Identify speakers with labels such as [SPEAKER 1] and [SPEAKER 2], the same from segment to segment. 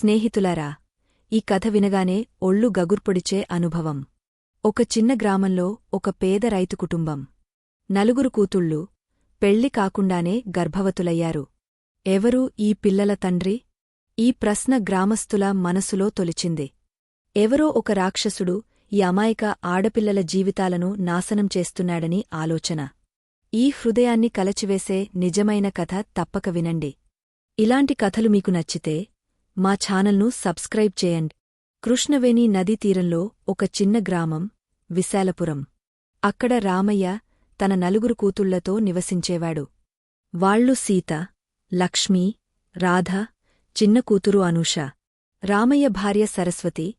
[SPEAKER 1] స్నేహితులారా ఈ కథ వినగానే ఒళ్ళు గగుర్పొడిచే అనుభవం. ఒక చిన్న గ్రామంలో ఒక పేద రైతు కుటుంబం. నలుగురు కూతుళ్ళు పెళ్ళి కాకుండానే గర్భవతులయ్యారు. ఎవరు ఈ పిల్లల తండ్రి? ఈ ప్రశ్న గ్రామస్తుల మనసులో తొలిచింది. ఎవరో ఒక రాక్షసుడు ఈ అమాయక ఆడపిల్లల జీవితాలను నాశనం చేస్తున్నాడని ఆలోచన. ఈ హృదయాన్ని కలచివేసే నిజమైన కథ తప్పక వినండి. ఇలాంటి కథలు మీకు నచ్చితే మా ఛానల్ను సబ్స్క్రైబ్ చేయండి. కృష్ణవేణి నదీ తీరంలో ఒక చిన్న గ్రామం విశాలపురం. అక్కడ రామయ్య తన నలుగురు కూతుళ్ళతో నివసించేవాడు. వాళ్ళు సీత లక్ష్మీ రాధ చిన్న కూతురు అనూష. రామయ్య భార్య సరస్వతి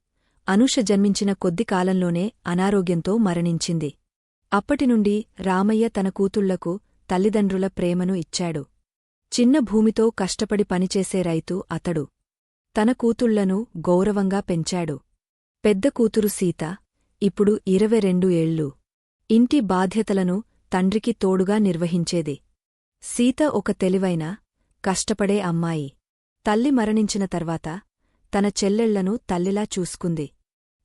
[SPEAKER 1] అనూష జన్మించిన కొద్ది కాలంలోనే అనారోగ్యంతో మరణించింది. అప్పటినుండి రామయ్య తన కూతుళ్ళకు తల్లిదండ్రుల ప్రేమను ఇచ్చాడు. చిన్న భూమితో కష్టపడి పనిచేసే రైతు అతడు. తన కూతుళ్ళను గౌరవంగా పెంచాడు. పెద్ద కూతురు సీత ఇప్పుడు ఇరవై రెండు ఏళ్ళు. ఇంటి బాధ్యతలను తండ్రికి తోడుగా నిర్వహించేది. సీత ఒక తెలివైన కష్టపడే అమ్మాయి. తల్లి మరణించిన తర్వాత తన చెల్లెళ్ళను తల్లిలా చూసుకుంది.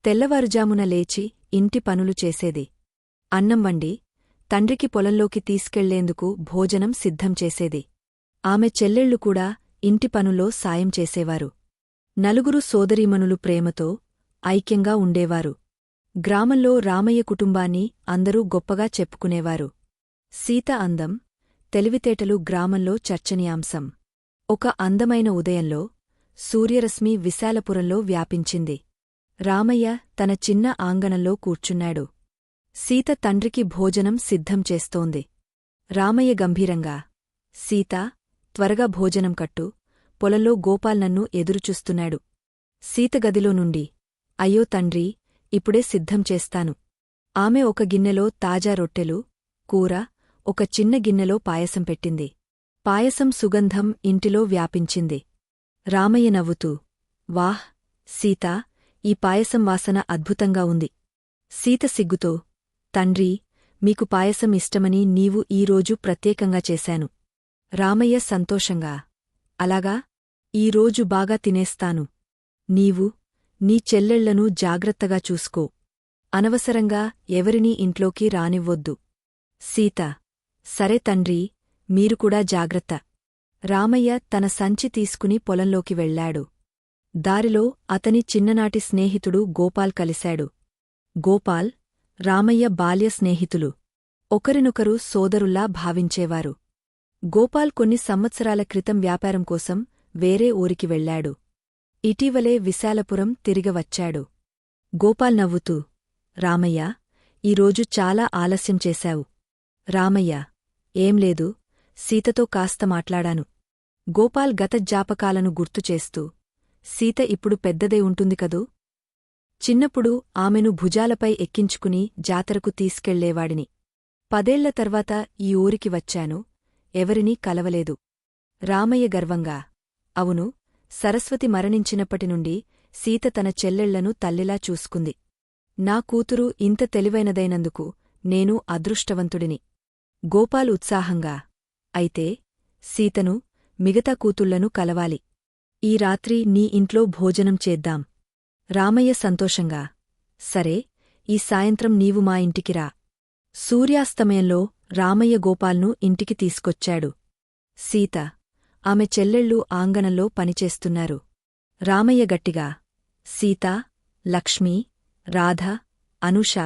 [SPEAKER 1] తెల్లవారుజామున లేచి ఇంటి పనులు చేసేది. అన్నం వండి తండ్రికి పొలంలోకి తీసుకెళ్ళేందుకు భోజనం సిద్ధం చేసేది. ఆమె చెల్లెళ్ళు కూడా ఇంటి పనుల్లో సాయం చేసేవారు. నలుగురు సోదరీమణులు ప్రేమతో ఐక్యంగా ఉండేవారు. గ్రామంలో రామయ్య కుటుంబాన్ని అందరూ గొప్పగా చెప్పుకునేవారు. సీత అందం తెలివితేటలు గ్రామంలో చర్చనీయాంశం. ఒక అందమైన ఉదయంలో సూర్యరశ్మి విశాలపురంలో వ్యాపించింది. రామయ్య తన చిన్న ఆంగణంలో కూర్చున్నాడు. సీత తండ్రికి భోజనం సిద్ధం చేస్తోంది. రామయ్య గంభీరంగా సీతా త్వరగా భోజనం కట్టు పొలంలో గోపాల్ నన్ను ఎదురుచూస్తున్నాడు. సీతగదిలో నుండి అయ్యో తండ్రి ఇప్పుడే సిద్ధం చేస్తాను. ఆమె ఒక గిన్నెలో తాజా రొట్టెలు కూర ఒక చిన్న గిన్నెలో పాయసం పెట్టింది. పాయసం సుగంధం ఇంటిలో వ్యాపించింది. రామయ్య నవ్వుతూ వాహ్ సీతా ఈ పాయసం వాసన అద్భుతంగా ఉంది సీత సిగ్గుతో తండ్రి మీకు పాయసం ఇష్టమని నీవు ఈరోజు ప్రత్యేకంగా చేశాను రామయ్య సంతోషంగా అలాగా ఈరోజు బాగా తినేస్తాను. నీవు నీ చెల్లెళ్ళను జాగ్రత్తగా చూసుకో. అనవసరంగా ఎవరినీ ఇంట్లోకి రానివ్వొద్దు. సీత సరే తండ్రి మీరు కూడా జాగ్రత్త. రామయ్య తన సంచి తీసుకుని పొలంలోకి వెళ్ళాడు దారిలో అతని చిన్ననాటి స్నేహితుడు గోపాల్ కలిశాడు. గోపాల్ రామయ్య బాల్య స్నేహితులు. ఒకరినొకరు సోదరుల్లా భావించేవారు. గోపాల్ కొన్ని సంవత్సరాల క్రితం వ్యాపారం కోసం వేరే ఊరికి వెళ్ళాడు ఇటీవలే విశాలపురం తిరిగవచ్చాడు గోపాల్ నవ్వుతూ రామయ్య ఈరోజు చాలా ఆలస్యం చేశావు. రామయ్య ఏంలేదు సీతతో కాస్త మాట్లాడాను. గోపాల్ గత జాపకాలను గుర్తుచేస్తూ సీత ఇప్పుడు పెద్దదై ఉంటుంది కదూ? చిన్నప్పుడు ఆమెను భుజాలపై ఎక్కించుకుని జాతరకు తీసుకెళ్ళేవాడిని. పదేళ్ళ తర్వాత ఈ ఊరికి వచ్చాను ఎవరినీ కలవలేదు. రామయ్య గర్వంగా అవును సరస్వతి మరణించినప్పటినుండి సీత తన చెల్లెళ్ళను తల్లిలా చూసుకుంది. నా కూతురు ఇంత తెలివైనదైనందుకు నేను అదృష్టవంతుడిని. గోపాల్ ఉత్సాహంగా అయితే సీతను మిగతా కూతుళ్ళను కలవాలి. ఈ రాత్రి నీ ఇంట్లో భోజనం చేద్దాం. రామయ్య సంతోషంగా సరే ఈ సాయంత్రం నీవు మా ఇంటికిరా సూర్యాస్తమయంలో రామయ్య గోపాల్ను ఇంటికి తీసుకొచ్చాడు. సీత ఆమె చెల్లెళ్ళు ఆంగణంలో పనిచేస్తున్నారు. రామయ్య గట్టిగా సీత లక్ష్మీ రాధ అనుష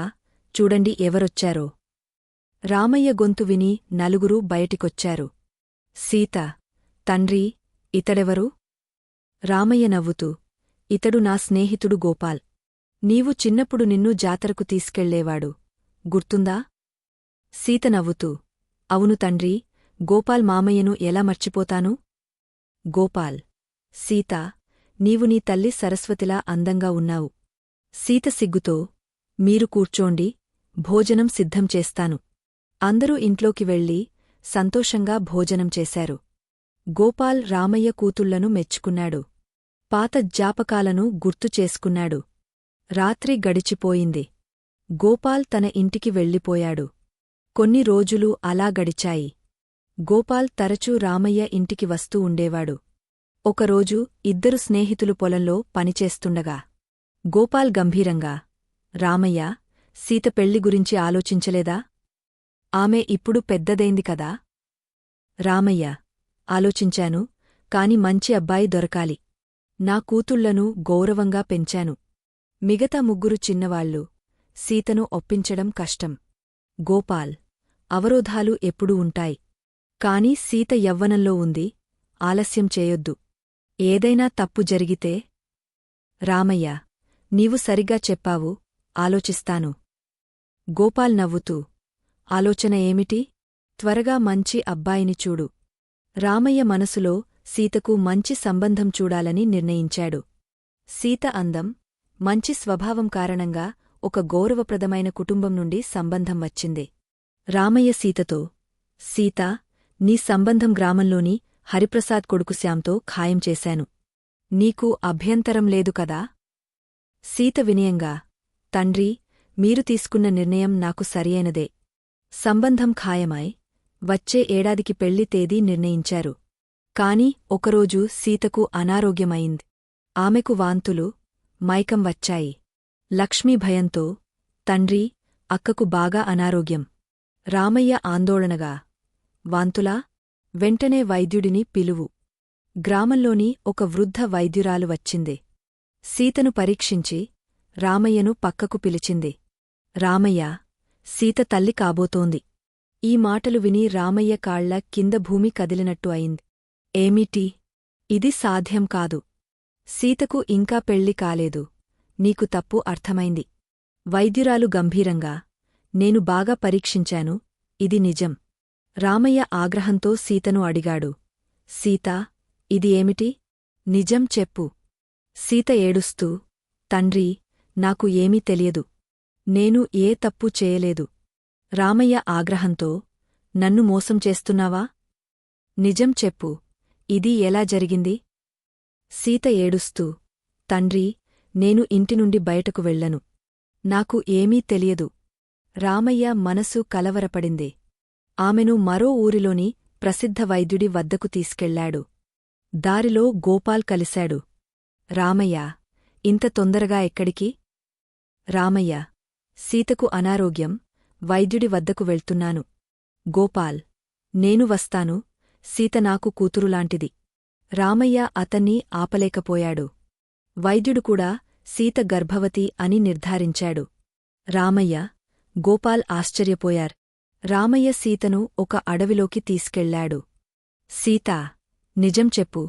[SPEAKER 1] చూడండి ఎవరొచ్చారో. రామయ్య గొంతు విని నలుగురు బయటికొచ్చారు. సీత తండ్రి ఇతడెవరు? రామయ్య నవ్వుతూ ఇతడు నా స్నేహితుడు గోపాల్. నీవు చిన్నప్పుడు నిన్ను జాతరకు తీసుకెళ్ళేవాడు. గుర్తుందా? సీత నవ్వుతూ అవును తండ్రి గోపాల్ మామయ్యను ఎలా మర్చిపోతాను? గోపాల్ సీత నీవు నీ తల్లి సరస్వతిలా అందంగా ఉన్నావు సీత సిగ్గుతో మీరు కూర్చోండి భోజనం సిద్ధం చేస్తాను అందరూ ఇంట్లోకి వెళ్ళి సంతోషంగా భోజనం చేశారు. గోపాల్ రామయ్య కూతుళ్ళను మెచ్చుకున్నాడు. పాత జాపకాలను గుర్తు చేసుకున్నాడు. రాత్రి గడిచిపోయింది. గోపాల్ తన ఇంటికి వెళ్ళిపోయాడు. కొన్ని రోజులు అలా గడిచాయి. గోపాల్ తరచూ రామయ్య ఇంటికి వస్తూ ఉండేవాడు. ఒకరోజు ఇద్దరు స్నేహితులు పొలంలో పనిచేస్తుండగా. గోపాల్ గంభీరంగా రామయ్య సీత పెళ్ళి గురించి ఆలోచించలేదా? ఆమె ఇప్పుడు పెద్దదైంది కదా? రామయ్య ఆలోచించాను కాని మంచి అబ్బాయి దొరకాలి. నా కూతుళ్ళను గౌరవంగా పెంచాను. మిగతా ముగ్గురు చిన్నవాళ్ళు సీతను ఒప్పించడం కష్టం. గోపాల్ అవరోధాలు ఎప్పుడూ ఉంటాయి. కాని సీత యవ్వనంలో ఉంది. ఆలస్యం చేయొద్దు. ఏదైనా తప్పు జరిగితే? రామయ్య నీవు సరిగ్గా చెప్పావు. ఆలోచిస్తాను. గోపాల్ నవ్వుతూ ఆలోచన ఏమిటి? త్వరగా మంచి అబ్బాయిని చూడు. రామయ్య మనసులో సీతకు మంచి సంబంధం చూడాలని నిర్ణయించాడు. సీత అందం మంచి స్వభావం కారణంగా ఒక గౌరవప్రదమైన కుటుంబం నుండి సంబంధం వచ్చింది. రామయ్య సీతతో సీత నీ సంబంధం గ్రామంలోని హరిప్రసాద్ కొడుకు శ్యాంతో ఖాయం చేశాను. నీకు అభ్యంతరం లేదు కదా సీత వినయంగా తండ్రి మీరు తీసుకున్న నిర్ణయం నాకు సరియైనదే సంబంధం ఖాయమై వచ్చే ఏడాదికి పెళ్ళి తేదీ నిర్ణయించారు. కాని ఒకరోజు సీతకు అనారోగ్యమైంది. ఆమెకు వాంతులు మైకం వచ్చాయి. లక్ష్మీ భయంతో తండ్రి అక్కకు బాగా అనారోగ్యం. రామయ్య ఆందోళనగా వాంతులా వెంటనే వైద్యుడిని పిలువు. గ్రామంలోని ఒక వృద్ధ వైద్యురాలు వచ్చింది. సీతను పరీక్షించి రామయ్యను పక్కకు పిలిచింది. రామయ్య సీత తల్లి కాబోతోంది. ఈ మాటలు విని రామయ్య కాళ్ళ కింద భూమి కదిలినట్టు అయింది. ఏమిటి? ఇది సాధ్యం కాదు. సీతకు ఇంకా పెళ్ళి కాలేదు. నీకు తప్పు అర్థమైంది. వైద్యురాలు గంభీరంగా నేను బాగా పరీక్షించాను ఇది నిజం. రామయ్య ఆగ్రహంతో సీతను అడిగాడు. సీతా ఇది ఏమిటి? నిజం చెప్పు. సీత ఏడుస్తూ తండ్రి నాకు ఏమీ తెలియదు. నేను ఏ తప్పు చేయలేదు. రామయ్య ఆగ్రహంతో నన్ను మోసం చేస్తున్నావా? నిజం చెప్పు ఇది ఎలా జరిగింది? సీత ఏడుస్తూ తండ్రి నేను ఇంటి నుండి బయటకు వెళ్ళను నాకు ఏమీ తెలియదు. రామయ్య మనసు కలవరపడింది. ఆమెను మరో ఊరిలోని ప్రసిద్ధ వైద్యుడి వద్దకు తీసుకెళ్ళాడు. దారిలో గోపాల్ కలిశాడు. రామయ్య ఇంత తొందరగా ఎక్కడికి? రామయ్య సీతకు అనారోగ్యం వైద్యుడి వద్దకు వెళ్తున్నాను. గోపాల్ నేను వస్తాను సీత నాకు కూతురులాంటిది. రామయ్య అతన్ని ఆపలేకపోయాడు. వైద్యుడు కూడా సీత గర్భవతి అని నిర్ధారించాడు. రామయ్య గోపాల్ ఆశ్చర్యపోయార్. రామయ్య సీతను ఒక అడవిలోకి తీసుకెళ్ళాడు సీతా నిజం చెప్పు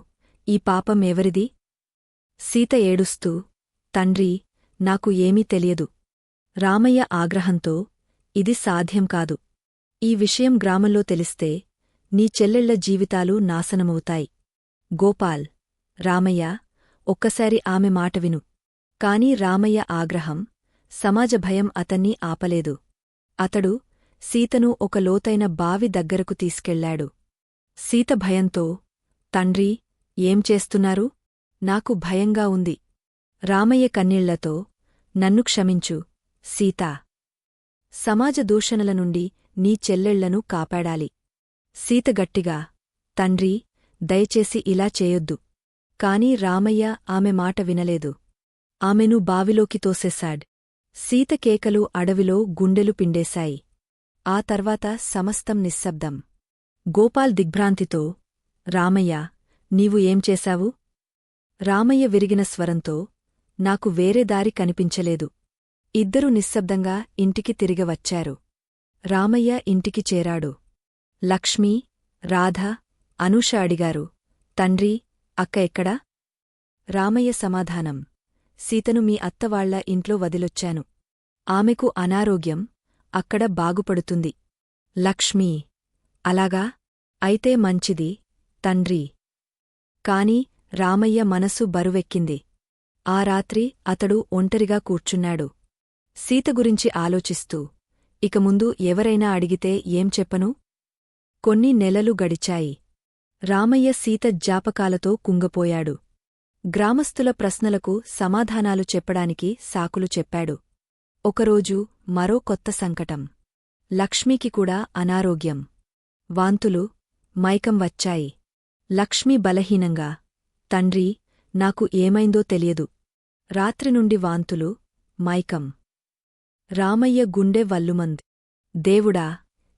[SPEAKER 1] ఈ పాపం ఎవరిది? సీత ఏడుస్తూ తండ్రి నాకు ఏమీ తెలియదు. రామయ్య ఆగ్రహంతో ఇది సాధ్యం కాదు. ఈ విషయం గ్రామంలో తెలిస్తే నీ చెల్లెళ్ళ జీవితాలు నాశనమవుతాయి. గోపాల్ రామయ్య ఒక్కసారి ఆమె మాట విను. కాని రామయ్య ఆగ్రహం సమాజ భయం అతన్ని ఆపలేదు. అతడు సీతను ఒక లోతైన బావి దగ్గరకు తీసుకెళ్ళాడు సీత భయంతో తండ్రి ఏం చేస్తున్నారు? నాకు భయంగా ఉంది. రామయ్య కన్నీళ్ళతో నన్ను క్షమించు సీతా. సమాజ దూషణల నుండి నీ చెల్లెళ్ళను కాపాడాలి సీత గట్టిగా తండ్రి దయచేసి ఇలా చేయొద్దు. కాని రామయ్య ఆమె మాట వినలేదు. ఆమెను బావిలోకి తోసేశాడ్. సీతకేకలు అడవిలో గుండెలు పిండేశాయి. ఆ తర్వాత సమస్తం నిశ్శబ్దం. గోపాల్ దిగ్భ్రాంతితో రామయ్య నీవు ఏం చేశావు? రామయ్య విరిగిన స్వరంతో నాకు వేరే దారి కనిపించలేదు. ఇద్దరు నిశ్శబ్దంగా ఇంటికి తిరిగవచ్చారు రామయ్య ఇంటికి చేరాడు. లక్ష్మీ రాధ అనూష అడిగారు తండ్రి అక్క ఎక్కడా? రామయ్య సమాధానం. సీతను మీ అత్తవాళ్ళ ఇంట్లో వదిలొచ్చాను. ఆమెకు అనారోగ్యం అక్కడ బాగుపడుతుంది. లక్ష్మీ అలాగా? అయితే మంచిది తండ్రి. కాని రామయ్య మనసు బరువెక్కింది. ఆ రాత్రి అతడు ఒంటరిగా కూర్చున్నాడు. సీత గురించి ఆలోచిస్తూ ఇక ముందు ఎవరైనా అడిగితే ఏం చెప్పను? కొన్ని నెలలు గడిచాయి. రామయ్య సీత జాపకాలతో కుంగపోయాడు. గ్రామస్థుల ప్రశ్నలకు సమాధానాలు చెప్పడానికి సాకులు చెప్పాడు. ఒకరోజు మరో కొత్త సంకటం. లక్ష్మీకి కూడా అనారోగ్యం. వాంతులు మైకం వచ్చాయి. లక్ష్మీ బలహీనంగా తండ్రి నాకు ఏమైందో తెలియదు. రాత్రి నుండి వాంతులు మైకం. రామయ్య గుండె వల్లుమంది. దేవుడా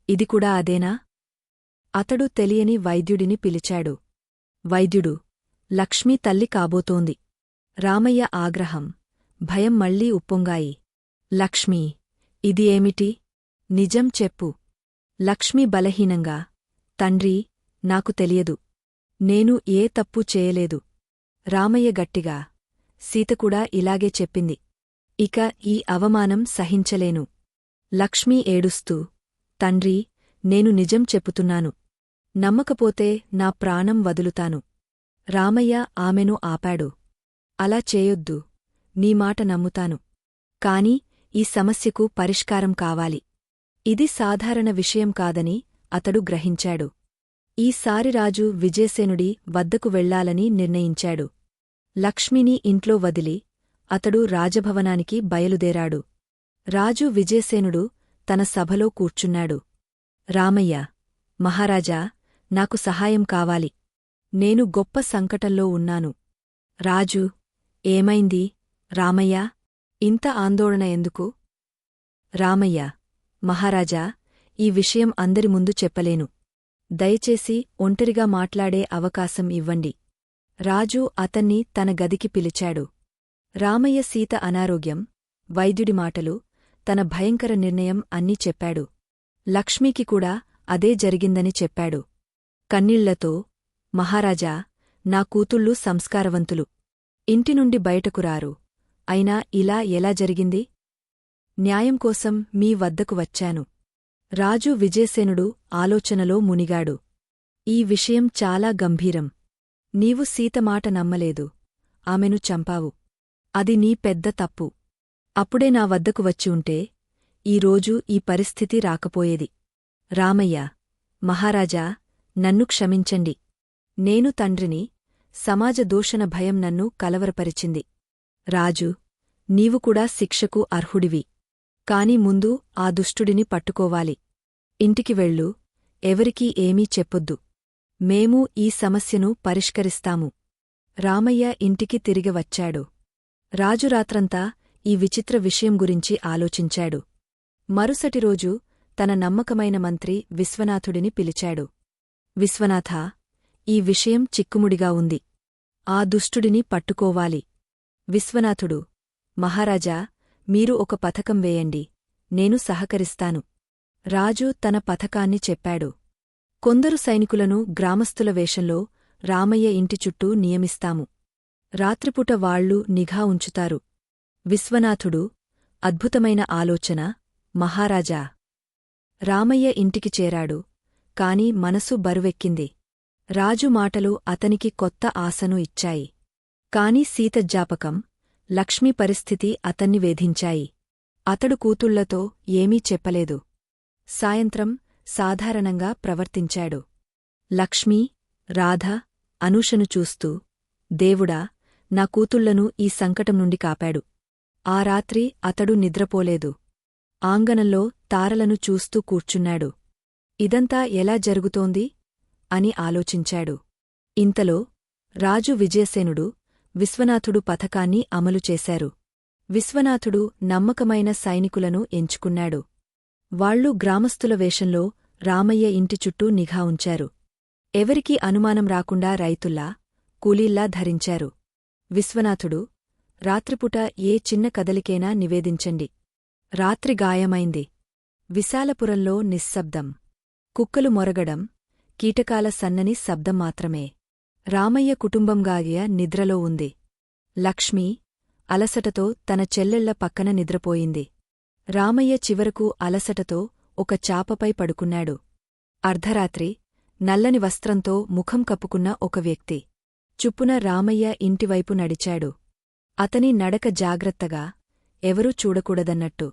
[SPEAKER 1] ఇది కూడా అదేనా అతడు తెలియని వైద్యుడిని పిలిచాడు. వైద్యుడు లక్ష్మీ తల్లి కాబోతోంది. రామయ్య ఆగ్రహం. భయం మళ్ళీ ఉప్పొంగాయి. లక్ష్మీ ఇది ఏమిటి? నిజం చెప్పు. లక్ష్మి బలహీనంగా తండ్రి నాకు తెలియదు. నేను ఏ తప్పు చేయలేదు. రామయ్య గట్టిగా సీతకూడా ఇలాగే చెప్పింది. ఇక ఈ అవమానం సహించలేను. లక్ష్మీ ఏడుస్తూ తండ్రి నేను నిజం చెప్పుతున్నాను. నమ్మకపోతే నా ప్రాణం వదులుతాను. రామయ్య ఆమెను ఆపాడు. అలా చేయొద్దు. నీ మాట నమ్ముతాను. కాని ఈ సమస్యకు పరిష్కారం కావాలి. ఇది సాధారణ విషయం కాదని అతడు గ్రహించాడు. ఈసారి రాజు విజయసేనుడి వద్దకు వెళ్ళాలని నిర్ణయించాడు. లక్ష్మిని ఇంట్లో వదిలి అతడు రాజభవనానికి బయలుదేరాడు. రాజు విజయసేనుడు తన సభలో కూర్చున్నాడు. రామయ్య మహారాజా నాకు సహాయం కావాలి. నేను గొప్ప సంకటంలో ఉన్నాను. రాజు ఏమైంది? రామయ్య ఇంత ఆందోళన ఎందుకు? రామయ్య మహారాజా ఈ విషయం అందరి ముందు చెప్పలేను. దయచేసి ఒంటరిగా మాట్లాడే అవకాశం ఇవ్వండి. రాజు అతన్ని తన గదికి పిలిచాడు. రామయ్య సీత అనారోగ్యం వైద్యుడి మాటలు తన భయంకర నిర్ణయం అన్నీ చెప్పాడు. లక్ష్మీకి కూడా అదే జరిగిందని చెప్పాడు. కన్నీళ్ళతో మహారాజా నా కూతుళ్ళు సంస్కారవంతులు. ఇంటినుండి బయటకు రారు. అయినా ఇలా ఎలా జరిగింది? న్యాయం కోసం మీ వద్దకు వచ్చాను. రాజు విజయసేనుడు ఆలోచనలో మునిగాడు. ఈ విషయం చాలా గంభీరం. నీవు సీతమాట నమ్మలేదు. ఆమెను చంపావు. అది నీ పెద్ద తప్పు. అప్పుడే నా వద్దకు వచ్చి ఉంటే ఈరోజు ఈ పరిస్థితి రాకపోయేది. రామయ్య మహారాజా నన్ను క్షమించండి. నేను తండ్రిని సమాజ దూషణ భయం నన్ను కలవరపరిచింది. రాజు నీవు కూడా శిక్షకు అర్హుడివి. కాని ముందు ఆ దుష్టుడిని పట్టుకోవాలి. ఇంటికి వెళ్ళు ఎవరికీ ఏమీ చెప్పొద్దు. మేము ఈ సమస్యను పరిష్కరిస్తాము. రామయ్య ఇంటికి తిరిగి వచ్చాడు. రాజు రాత్రంతా ఈ విచిత్ర విషయం గురించి ఆలోచించాడు. మరుసటి రోజు తన నమ్మకమైన మంత్రి విశ్వనాథుడిని పిలిచాడు. విశ్వనాథా ఈ విషయం చిక్కుముడిగా ఉంది. ఆ దుష్టుడిని పట్టుకోవాలి. విశ్వనాథుడు మహారాజా మీరు ఒక పథకం వేయండి. నేను సహకరిస్తాను. రాజు తన పథకాన్ని చెప్పాడు. కొందరు సైనికులను గ్రామస్థుల వేషంలో రామయ్య ఇంటి చుట్టూ నియమిస్తాము. రాత్రిపూట వాళ్ళు నిఘా ఉంచుతారు. విశ్వనాథుడు అద్భుతమైన ఆలోచన మహారాజా. రామయ్య ఇంటికి చేరాడు కాని మనసు బరువెక్కింది. రాజు మాటలు అతనికి కొత్త ఆశను ఇచ్చాయి. కాని సీత జ్ఞాపకం లక్ష్మీ పరిస్థితి అతన్ని వేధించాయి. అతడు కూతుళ్ళతో ఏమీ చెప్పలేదు. సాయంత్రం సాధారణంగా ప్రవర్తించాడు. లక్ష్మీ రాధ అనూషను చూస్తూ దేవుడా నా కూతుళ్ళను ఈ సంకటం నుండి కాపాడు. ఆ రాత్రి అతడు నిద్రపోలేదు. ఆంగనంలో తారలను చూస్తూ కూర్చున్నాడు. ఇదంతా ఎలా జరుగుతోంది? అని ఆలోచించాడు. ఇంతలో రాజు విజయసేనుడు విశ్వనాథుడు పథకాన్ని అమలు చేశారు. విశ్వనాథుడు నమ్మకమైన సైనికులను ఎంచుకున్నాడు. వాళ్ళు గ్రామస్థుల వేషంలో రామయ్య ఇంటి చుట్టూ నిఘా ఉంచారు. ఎవరికీ అనుమానం రాకుండా రైతుల్లా కూలీల్లా ధరించారు. విశ్వనాథుడు రాత్రిపుట ఏ చిన్న కదలికైనా నివేదించండి. రాత్రి గాయమైంది. విశాలపురంలో నిశ్శబ్దం. కుక్కలు మొరగడం కీటకాల సన్నని శబ్దం మాత్రమే. రామయ్య కుటుంబంగాగియ నిద్రలో ఉంది. లక్ష్మి అలసటతో తన చెల్లెళ్ళ పక్కన నిద్రపోయింది. రామయ్య చివరకు అలసటతో ఒక చాపపై పడుకున్నాడు. అర్ధరాత్రి నల్లని వస్త్రంతో ముఖం కప్పుకున్న ఒక వ్యక్తి. చుప్పున రామయ్య ఇంటివైపు నడిచాడు. అతని నడక జాగ్రత్తగా ఎవరూ చూడకూడదన్నట్టు.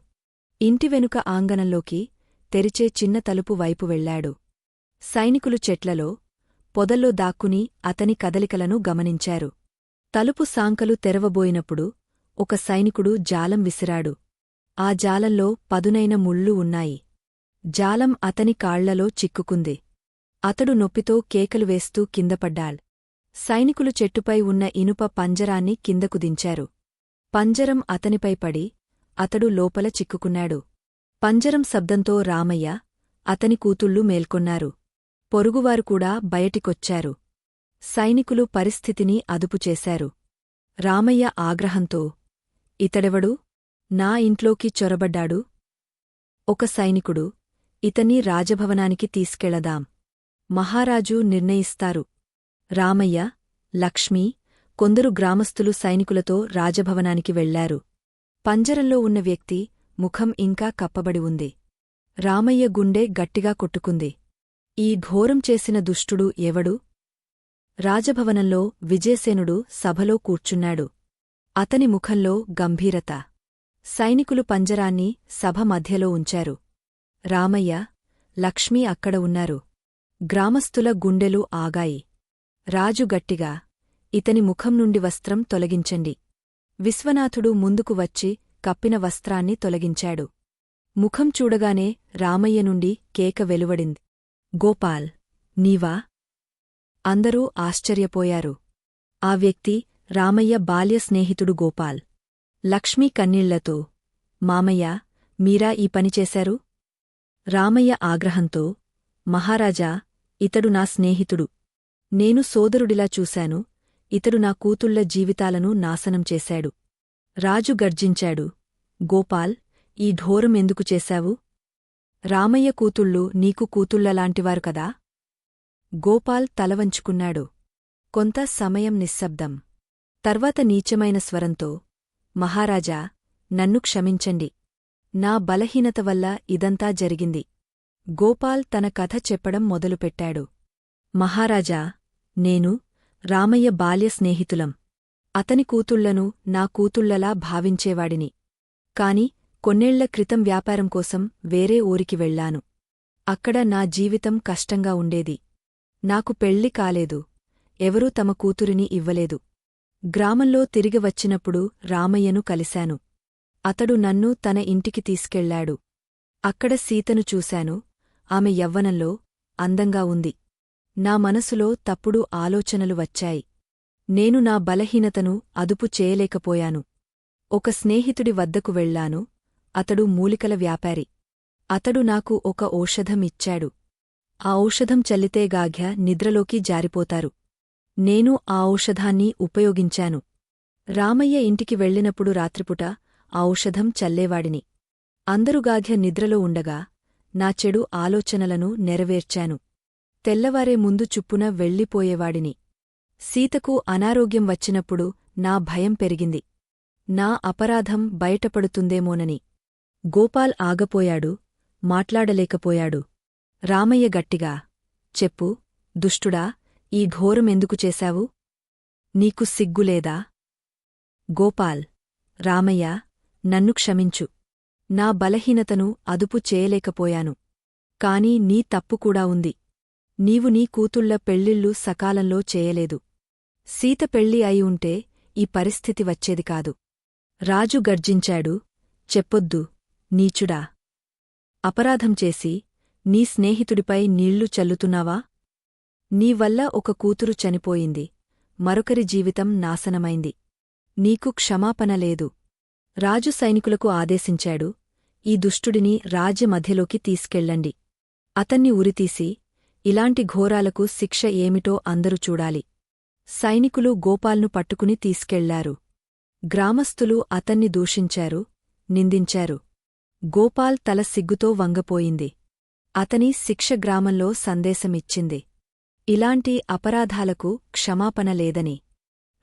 [SPEAKER 1] ఇంటి వెనుక ఆంగణంలోకి తెరిచే చిన్న తలుపు వైపు వెళ్ళాడు సైనికులు చెట్లలో పొదల్లో దాక్కుని అతని కదలికలను గమనించారు. తలుపు సాంకలు తెరవబోయినప్పుడు ఒక సైనికుడు జాలం విసిరాడు. ఆ జాలంలో పదునైన ముళ్ళు ఉన్నాయి. జాలం అతని కాళ్ళలో చిక్కుకుంది. అతడు నొప్పితో కేకలు వేస్తూ కిందపడ్డాల్ సైనికులు చెట్టుపై ఉన్న ఇనుప పంజరాన్ని కిందకు దించారు. పంజరం అతనిపై పడి అతడు లోపల చిక్కుకున్నాడు. పంజరం శబ్దంతో రామయ్య అతని కూతుళ్ళు మేల్కొన్నారు. పొరుగువారు కూడా బయటికొచ్చారు. సైనికులు పరిస్థితిని అదుపుచేశారు రామయ్య ఆగ్రహంతో ఇతడెవడు? నా ఇంట్లోకి చొరబడ్డాడు. ఒక సైనికుడు ఇతన్ని రాజభవనానికి తీసుకెళదాం. మహారాజు నిర్ణయిస్తారు. రామయ్య లక్ష్మి కొందరు గ్రామస్థులు సైనికులతో రాజభవనానికి వెళ్ళారు పంజరంలో ఉన్న వ్యక్తి ముఖం ఇంకా కప్పబడి ఉంది. రామయ్య గుండె గట్టిగా కొట్టుకుంది. ఈ ఘోరం చేసిన దుష్టుడు ఎవడు? రాజభవనంలో విజయసేనుడు సభలో కూర్చున్నాడు. అతని ముఖంలో గంభీరత. సైనికులు పంజరాన్ని సభ మధ్యలో ఉంచారు. రామయ్య లక్ష్మీ అక్కడ ఉన్నారు. గ్రామస్థుల గుండెలు ఆగాయి. రాజు గట్టిగా ఇతని ముఖం నుండి వస్త్రం తొలగించండి. విశ్వనాథుడు ముందుకు వచ్చి కప్పిన వస్త్రాన్ని తొలగించాడు. ముఖం చూడగానే రామయ్య నుండి కేక వెలువడింది. గోపాల్ నీవా? అందరూ ఆశ్చర్యపోయారు. ఆ వ్యక్తి రామయ్య బాల్య స్నేహితుడు గోపాల్. లక్ష్మీ కన్నీళ్ళతో మామయ్య మీరా ఈ పనిచేశారు రామయ్య ఆగ్రహంతో మహారాజా ఇతడు నా స్నేహితుడు. నేను సోదరుడిలా చూశాను. ఇతడు నా కూతుళ్ళ జీవితాలను నాశనం చేశాడు. రాజు గర్జించాడు. గోపాల్ ఈ ఘోరం ఎందుకు చేశావు? రామయ్య కూతుళ్ళు నీకు కూతుళ్ళలాంటివారు కదా? గోపాల్ తలవంచుకున్నాడు కొంత సమయం నిశ్శబ్దం. తర్వాత నీచమైన స్వరంతో మహారాజా నన్ను క్షమించండి. నా బలహీనత వల్ల ఇదంతా జరిగింది. గోపాల్ తన కథ చెప్పడం మొదలుపెట్టాడు. మహారాజా నేను రామయ్య బాల్య స్నేహితులం. అతని కూతుళ్ళను నా కూతుళ్ళలా భావించేవాడిని. కాని కొన్నేళ్ళ క్రితం వ్యాపారం కోసం వేరే ఊరికి వెళ్ళాను అక్కడ నా జీవితం కష్టంగా ఉండేది. నాకు పెళ్ళి కాలేదు. ఎవరూ తమ కూతురిని ఇవ్వలేదు. గ్రామంలో తిరిగి వచ్చినప్పుడు రామయ్యను కలిశాను. అతడు నన్ను తన ఇంటికి తీసుకెళ్ళాడు. అక్కడ సీతను చూశాను. ఆమె యవ్వనంలో అందంగా ఉంది. నా మనసులో తప్పుడు ఆలోచనలు వచ్చాయి. నేను నా బలహీనతను అదుపు చేయలేకపోయాను. ఒక స్నేహితుడి వద్దకు వెళ్ళాను అతడు మూలికల వ్యాపారి. అతడు నాకు ఒక ఔషధం ఇచ్చాడు ఆ ఔషధం చల్లితేగాఘ్య నిద్రలోకి జారిపోతారు. నేను ఆ ఔషధాన్ని ఉపయోగించాను. రామయ్య ఇంటికి వెళ్ళినప్పుడు రాత్రిపుట ఆ ఔషధం చల్లేవాడిని. అందరుగాఘ్య నిద్రలో ఉండగా నా చెడు ఆలోచనలను నెరవేర్చాను. తెల్లవారే ముందు చుప్పున వెళ్ళిపోయేవాడిని. సీతకు అనారోగ్యం వచ్చినప్పుడు నా భయం పెరిగింది. నా అపరాధం బయటపడుతుందేమోనని. గోపాల్ ఆగపోయాడు మాట్లాడలేకపోయాడు. రామయ్య గట్టిగా చెప్పు దుష్టుడా ఈ ఘోరమెందుకు చేశావు? నీకు సిగ్గులేదా గోపాల్ రామయ్య నన్ను క్షమించు. నా బలహీనతను అదుపు చేయలేకపోయాను. కాని నీ తప్పుకూడా ఉంది. నీవు నీ కూతుళ్ళ పెళ్ళిళ్ళు సకాలంలో చేయలేదు. సీత పెళ్ళి అయి ఉంటే ఈ పరిస్థితి వచ్చేది కాదు. రాజు గర్జించాడు చెప్పొద్దు. నీచుడా. అపరాధం చేసి నీ స్నేహితుడిపై నీళ్ళు చల్లుతున్నావా? నీవల్ల ఒక కూతురు చనిపోయింది. మరొకరి జీవితం నాశనమైంది. నీకు క్షమాపణ లేదు. రాజు సైనికులకు ఆదేశించాడు. ఈ దుష్టుడిని రాజ్యమధ్యలోకి తీసుకెళ్ళండి. అతన్ని ఉరితీసి ఇలాంటి ఘోరాలకు శిక్ష ఏమిటో అందరూ చూడాలి. సైనికులు గోపాల్ను పట్టుకుని తీసుకెళ్ళారు. గ్రామస్థులు అతన్ని దూషించారు నిందించారు. గోపాల్ తల సిగ్గుతో వంగపోయింది. అతని శిక్ష గ్రామంలో సందేశమిచ్చింది. ఇలాంటి అపరాధాలకు క్షమాపణ లేదని.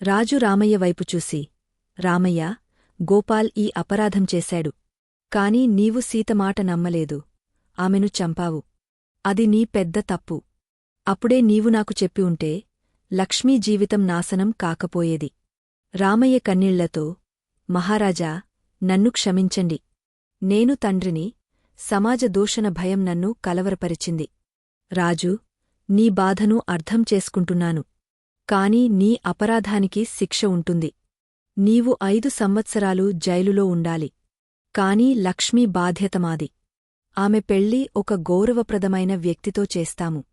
[SPEAKER 1] రాజు రామయ్య వైపు చూసి రామయ్య గోపాల్ ఈ అపరాధం చేశాడు. కాని నీవు సీతమాట నమ్మలేదు. ఆమెను చంపావు. అది నీ పెద్ద తప్పు. అప్పుడే నీవు నాకు చెప్పి ఉంటే లక్ష్మీ జీవితం నాశనం కాకపోయేది. రామయ్య కన్నీళ్ళతో మహారాజా నన్ను క్షమించండి. నేను తండ్రిని సమాజ దూషణ భయం నన్ను కలవరపరిచింది. రాజు నీ బాధను అర్థం చేసుకుంటున్నాను. కాని నీ అపరాధానికి శిక్ష ఉంటుంది. నీవు ఐదు సంవత్సరాలు జైలులో ఉండాలి. కాని లక్ష్మీ బాధ్యతమాది ఆమె పెళ్ళి ఒక గౌరవప్రదమైన వ్యక్తితో చేస్తాము.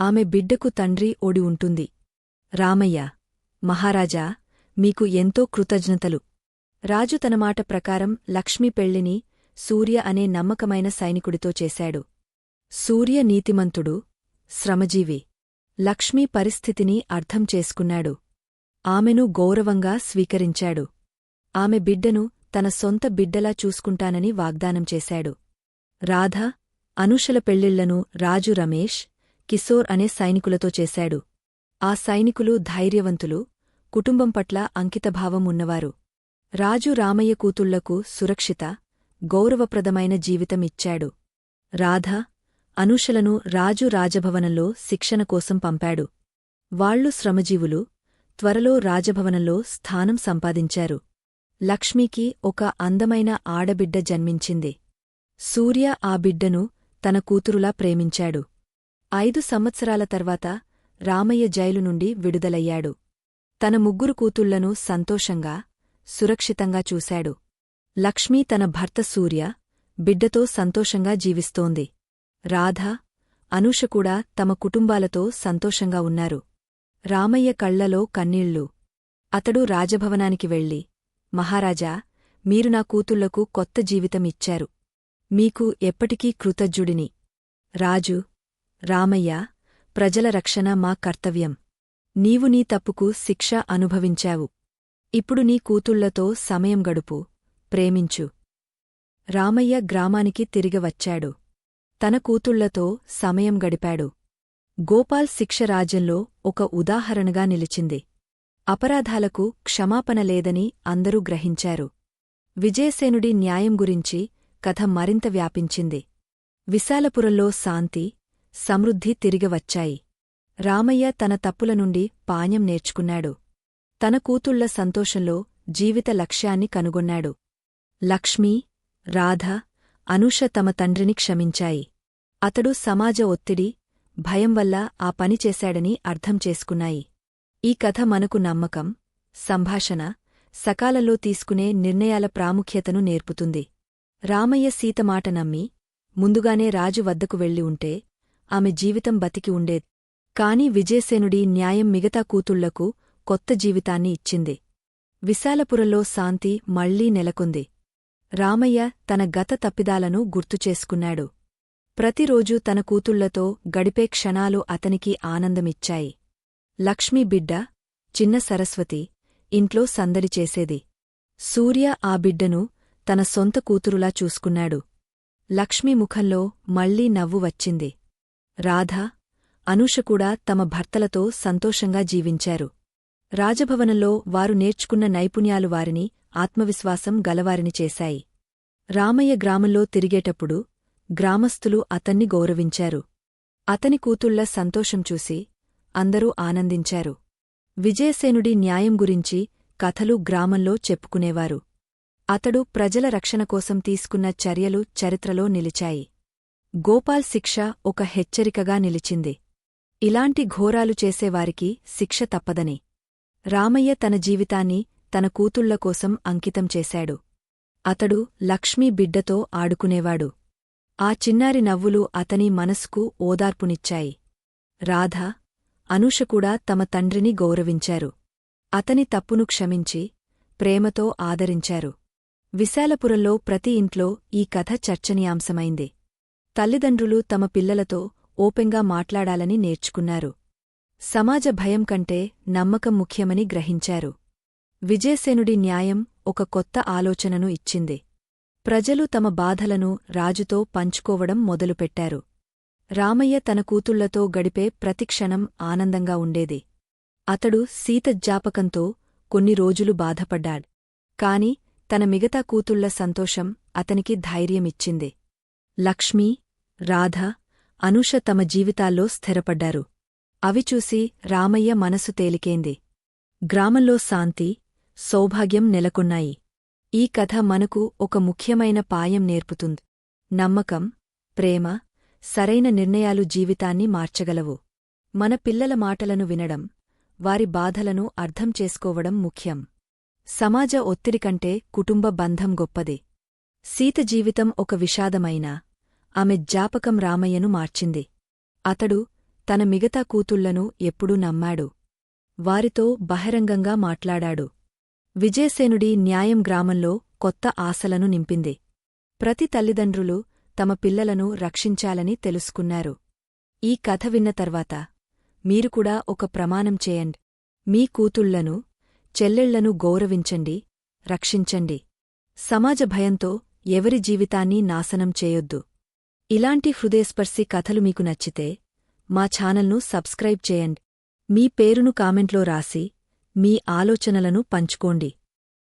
[SPEAKER 1] ఆమె బిడ్డకు తండ్రి ఒడి ఉంటుంది. రామయ్య మహారాజా మీకు ఎంతో కృతజ్ఞతలు. రాజు తన మాట ప్రకారం లక్ష్మి పెళ్ళిని సూర్య అనే నమ్మకమైన సైనికుడితో చేశాడు. సూర్య నీతిమంతుడు శ్రమజీవి. లక్ష్మీ పరిస్థితిని అర్థం చేసుకున్నాడు. ఆమెను గౌరవంగా స్వీకరించాడు. ఆమె బిడ్డను తన సొంత బిడ్డలా చూసుకుంటానని వాగ్దానం చేశాడు. రాధ అనుషల పెళ్ళిళ్ళను రాజు రమేష్ కిశోర్ అనే సైనికులతో చేశాడు. ఆ సైనికులు ధైర్యవంతులు కుటుంబం పట్ల అంకితభావం ఉన్నవారు. రాజు రామయ్య కూతుళ్ళకు సురక్షిత గౌరవప్రదమైన జీవితమిచ్చాడు. రాధ అనుషలను రాజు రాజభవనంలో శిక్షణ కోసం పంపాడు. వాళ్ళు శ్రమజీవులు త్వరలో రాజభవనంలో స్థానం సంపాదించారు. లక్ష్మికి ఒక అందమైన ఆడబిడ్డ జన్మించింది. సూర్య ఆ బిడ్డను తన కూతురులా ప్రేమించాడు. ఐదు సంవత్సరాల తర్వాత రామయ్య జైలు నుండి విడుదలయ్యాడు. తన ముగ్గురు కూతుళ్ళను సంతోషంగా సురక్షితంగా చూశాడు. లక్ష్మీ తన భర్త సూర్య బిడ్డతో సంతోషంగా జీవిస్తోంది. రాధ అనూష కూడా తమ కుటుంబాలతో సంతోషంగా ఉన్నారు. రామయ్య కళ్ళలో కన్నీళ్ళు. అతడు రాజభవనానికి వెళ్ళి మహారాజా మీరు నా కూతుళ్ళకు కొత్త జీవితమిచ్చారు మీకు ఎప్పటికీ కృతజ్ఞుడిని. రాజు రామయ్య ప్రజల రక్షణ మా కర్తవ్యం. నీవు నీ తప్పుకు శిక్ష అనుభవించావు. ఇప్పుడు నీ కూతుళ్ళతో సమయం గడుపు. ప్రేమించు. రామయ్య గ్రామానికి తిరిగవచ్చాడు తన కూతుళ్ళతో సమయం గడిపాడు. గోపాల్ శిక్ష రాజ్యంలో ఒక ఉదాహరణగా నిలిచింది. అపరాధాలకు క్షమాపణ లేదని అందరూ గ్రహించారు. విజయసేనుడి న్యాయం గురించి కథ మరింత వ్యాపించింది. విశాలపురంలో శాంతి సమృద్ధి తిరిగవచ్చాయి రామయ్య తన తప్పుల నుండి పాణ్యం నేర్చుకున్నాడు. తన కూతుళ్ళ సంతోషంలో జీవిత లక్ష్యాన్ని కనుగొన్నాడు. లక్ష్మీ రాధ అనుష తమ తండ్రిని క్షమించాయి. అతడు సమాజ ఒత్తిడి భయం వల్ల ఆ పని చేశాడని అర్థం చేసుకున్నాయి. ఈ కథ మనకు నమ్మకం సంభాషణ సకాలంలో తీసుకునే నిర్ణయాల ప్రాముఖ్యతను నేర్పుతుంది. రామయ్య సీతమాట నమ్మి ముందుగానే రాజు వద్దకు వెళ్ళి ఉంటే ఆమె జీవితం బతికి ఉండేది కాని విజయసేనుడి న్యాయం మిగతా కూతుళ్ళకు కొత్త జీవితాన్ని ఇచ్చింది. విశాలపురంలో శాంతి మళ్ళీ నెలకొంది. రామయ్య తన గత తప్పిదాలను గుర్తుచేసుకున్నాడు ప్రతిరోజూ తన కూతుళ్ళతో గడిపే క్షణాలు అతనికి ఆనందమిచ్చాయి. లక్ష్మీ బిడ్డ చిన్న సరస్వతి ఇంట్లో సందడి చేసేది. సూర్య ఆ బిడ్డను తన సొంత కూతురులా చూసుకున్నాడు. లక్ష్మీ ముఖంలో మళ్ళీ నవ్వు వచ్చింది. రాధ అనూష కూడా తమ భర్తలతో సంతోషంగా జీవించారు. రాజభవనంలో వారు నేర్చుకున్న నైపుణ్యాలు వారిని ఆత్మవిశ్వాసం గలవారిని చేశాయి. రామయ్య గ్రామంలో తిరిగేటప్పుడు గ్రామస్థులు అతన్ని గౌరవించారు. అతని కూతుళ్ళ సంతోషం చూసి అందరూ ఆనందించారు. విజయసేనుడి న్యాయం గురించి కథలు గ్రామంలో చెప్పుకునేవారు. అతడు ప్రజల రక్షణ కోసం తీసుకున్న చర్యలు చరిత్రలో నిలిచాయి. గోపాల్ శిక్ష ఒక హెచ్చరికగా నిలిచింది. ఇలాంటి ఘోరాలు చేసేవారికి శిక్ష తప్పదని. రామయ్య తన జీవితాన్ని తన కూతుళ్ళ కోసం అంకితం చేశాడు. అతడు లక్ష్మీ బిడ్డతో ఆడుకునేవాడు. ఆ చిన్నారి నవ్వులు అతని మనస్కు ఓదార్పునిచ్చాయి. రాధ అనూష కూడా తమ తండ్రిని గౌరవించారు. అతని తప్పును క్షమించి ప్రేమతో ఆదరించారు. విశాలపురంలో ప్రతి ఇంట్లో ఈ కథ చర్చనీయాంశమైంది. తల్లిదండ్రులు తమ పిల్లలతో ఓపెంగా మాట్లాడాలని నేర్చుకున్నారు. సమాజ భయం కంటే నమ్మకం ముఖ్యమని గ్రహించారు. విజయసేనుడి న్యాయం ఒక కొత్త ఆలోచనను ఇచ్చింది. ప్రజలు తమ బాధలను రాజుతో పంచుకోవడం మొదలుపెట్టారు. రామయ్య తన కూతుళ్ళతో గడిపే ప్రతిక్షణం ఆనందంగా ఉండేది. అతడు సీత జ్ఞాపకంతో కొన్ని రోజులు బాధపడ్డాడు. కాని తన మిగతా కూతుళ్ళ సంతోషం అతనికి ధైర్యమిచ్చింది. లక్ష్మీ రాధ అనూష తమ జీవితాల్లో స్థిరపడ్డారు. అవి చూసి రామయ్య మనసు తేలికేంది. గ్రామంలో శాంతి సౌభాగ్యం నెలకొన్నాయి. ఈ కథ మనకు ఒక ముఖ్యమైన పాయం నేర్పుతుంది. నమ్మకం ప్రేమ సరైన నిర్ణయాలు జీవితాన్ని మార్చగలవు. మన పిల్లల మాటలను వినడం వారి బాధలను అర్థం చేసుకోవడం ముఖ్యం. సమాజ ఒత్తిడి కంటే కుటుంబ బంధం గొప్పది. సీత జీవితం ఒక విషాదమైన ఆమె జ్ఞాపకం రామయ్యను మార్చింది. అతడు తన మిగతా కూతుళ్ళను ఎప్పుడూ నమ్మాడు. వారితో బహిరంగంగా మాట్లాడాడు. విజయసేనుడి న్యాయం గ్రామంలో కొత్త ఆశలను నింపింది. ప్రతి తల్లిదండ్రులు తమ పిల్లలను రక్షించాలని తెలుసుకున్నారు. ఈ కథ విన్న తర్వాత మీరు కూడా ఒక ప్రమాణం చేయండి. మీ కూతుళ్ళను చెల్లెళ్ళను గౌరవించండి రక్షించండి. సమాజ భయంతో ఎవరి జీవితాన్ని నాశనం చేయొద్దు. ఇలాంటి హృదయస్పర్శి కథలు మీకు నచ్చితే మా ఛానల్ను సబ్స్క్రైబ్ చేయండి. మీ పేరును కామెంట్లో రాసి మీ ఆలోచనలను పంచుకోండి.